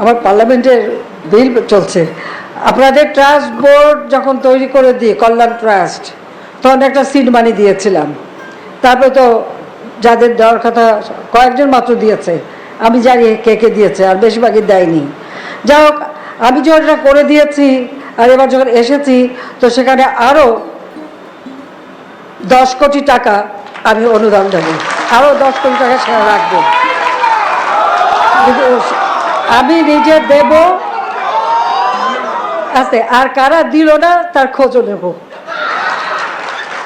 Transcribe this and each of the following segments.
আমার পার্লামেন্টের বিল চলছে। আপনাদের ট্রাস্ট বোর্ড যখন তৈরি করে দিই কল্যাণ ট্রাস্ট তখন একটা সিট মানি দিয়েছিলাম। তারপরে তো যাদের দেওয়ার কথা কয়েকজন মাত্র দিয়েছে। আমি জানি কে কে দিয়েছে, আর বেশিরভাগই দেয়নি। যাই হোক, আমি যখন করে দিয়েছি, আর এবার যখন এসেছি, তো সেখানে আরও দশ কোটি টাকা আমি অনুদান দেবো। আরও দশ কোটি টাকা সেখানে রাখব। আমি নিজে দেব। আছে, আর কারা দিল না, তার খোঁজও নেব।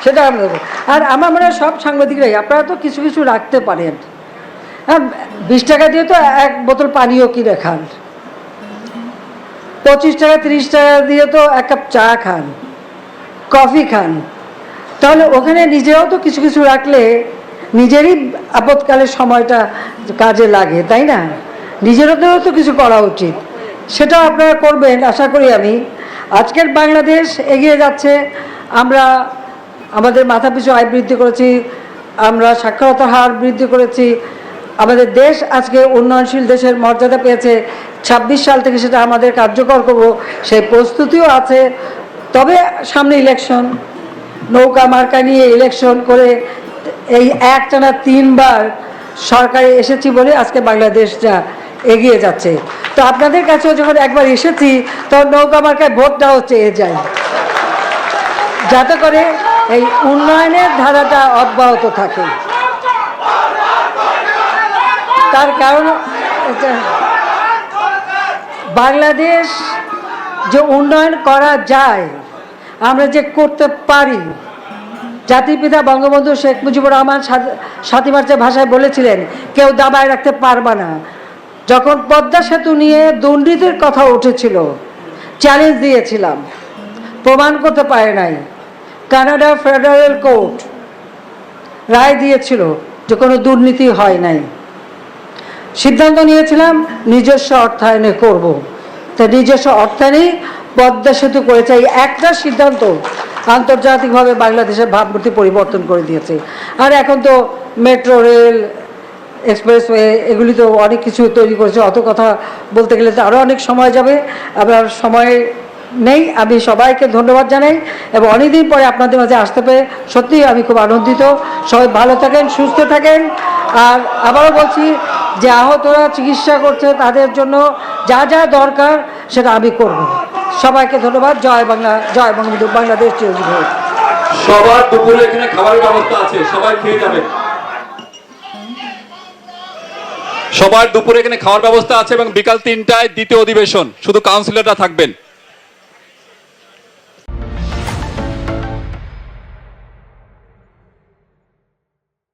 সেটা আমি দেবো আর আমার মনে হয় সব সাংবাদিকরাই, আপনারা তো কিছু কিছু রাখতে পারেন। হ্যাঁ বিশ টাকা দিয়ে তো এক বোতল পানিও কিনে খান। পঁচিশ টাকা, তিরিশ টাকা দিয়ে তো এক কাপ চা খান, কফি খান। তাহলে ওখানে নিজেও তো কিছু কিছু রাখলে নিজেরই আপৎকালের সময়টা কাজে লাগে, তাই না? নিজেরও তো কিছু করা উচিত। সেটা আপনারা করবেন, আশা করি আমি। আজকের বাংলাদেশ এগিয়ে যাচ্ছে। আমরা, আমাদের মাথা পিছু আয় বৃদ্ধি করেছি, আমরা সাক্ষরতার হার বৃদ্ধি করেছি। আমাদের দেশ আজকে উন্নয়নশীল দেশের মর্যাদা পেয়েছে। ছাব্বিশ সাল থেকে সেটা আমাদের কার্যকর করব, সেই প্রস্তুতিও আছে। তবে সামনে ইলেকশন নৌকা মার্কা নিয়ে ইলেকশন করে এই একটানা তিনবার সরকারে এসেছি বলে আজকে বাংলাদেশটা এগিয়ে যাচ্ছে। তো আপনাদের কাছেও যখন একবার এসেছি, তখন নৌকা মার্কায় ভোটটাও চেয়ে যায় যাতে করে এই উন্নয়নের ধারাটা অব্যাহত থাকে। তার কারণ বাংলাদেশ যে উন্নয়ন করা যায়, আমরা যে করতে পারি। জাতির পিতা বঙ্গবন্ধু শেখ মুজিবুর রহমান সাত- সাতই মার্চের ভাষায় বলেছিলেন, কেউ দাবায় রাখতে পারবে না। যখন পদ্মা সেতু নিয়ে দুর্নীতির কথা উঠেছিল চ্যালেঞ্জ দিয়েছিলাম। প্রমাণ করতে পারে নাই। কানাডা ফেডারেল কোর্ট রায় দিয়েছিল যে কোনো দুর্নীতি হয় নাই। সিদ্ধান্ত নিয়েছিলাম, নিজস্ব অর্থায়নে করব। তা নিজস্ব অর্থায়নেই পদ্মা সেতু করেছে এই একটা সিদ্ধান্ত আন্তর্জাতিকভাবে বাংলাদেশের ভাবমূর্তি পরিবর্তন করে দিয়েছে। আর এখন তো মেট্রো রেল এক্সপ্রেসওয়ে, এগুলি তো অনেক কিছু তৈরি করেছে। অত কথা বলতে গেলে তো আরও অনেক সময় যাবে। আবার সময় নেই। আমি সবাইকে ধন্যবাদ জানাই এবং অনেকদিন পরে আপনাদের মাঝে আসতে পেরে সত্যিই আমি খুব আনন্দিত। সবাই ভালো থাকেন, সুস্থ থাকেন। আর আবারও বলছি, যে আহতরা চিকিৎসা করছে তাদের জন্য যা যা দরকার সেটা আমি করব। সবাইকে ধন্যবাদ। জয় বাংলা, জয় বঙ্গবন্ধু, বাংলাদেশ সবার দুপুরে এখানে খাবারের ব্যবস্থা আছে। সবাই খেয়ে যাবেন সবার দুপুরে এখানে খাওয়ার ব্যবস্থা আছে এবং বিকাল তিনটায় দ্বিতীয় অধিবেশন। শুধু কাউন্সিলররা থাকবেন।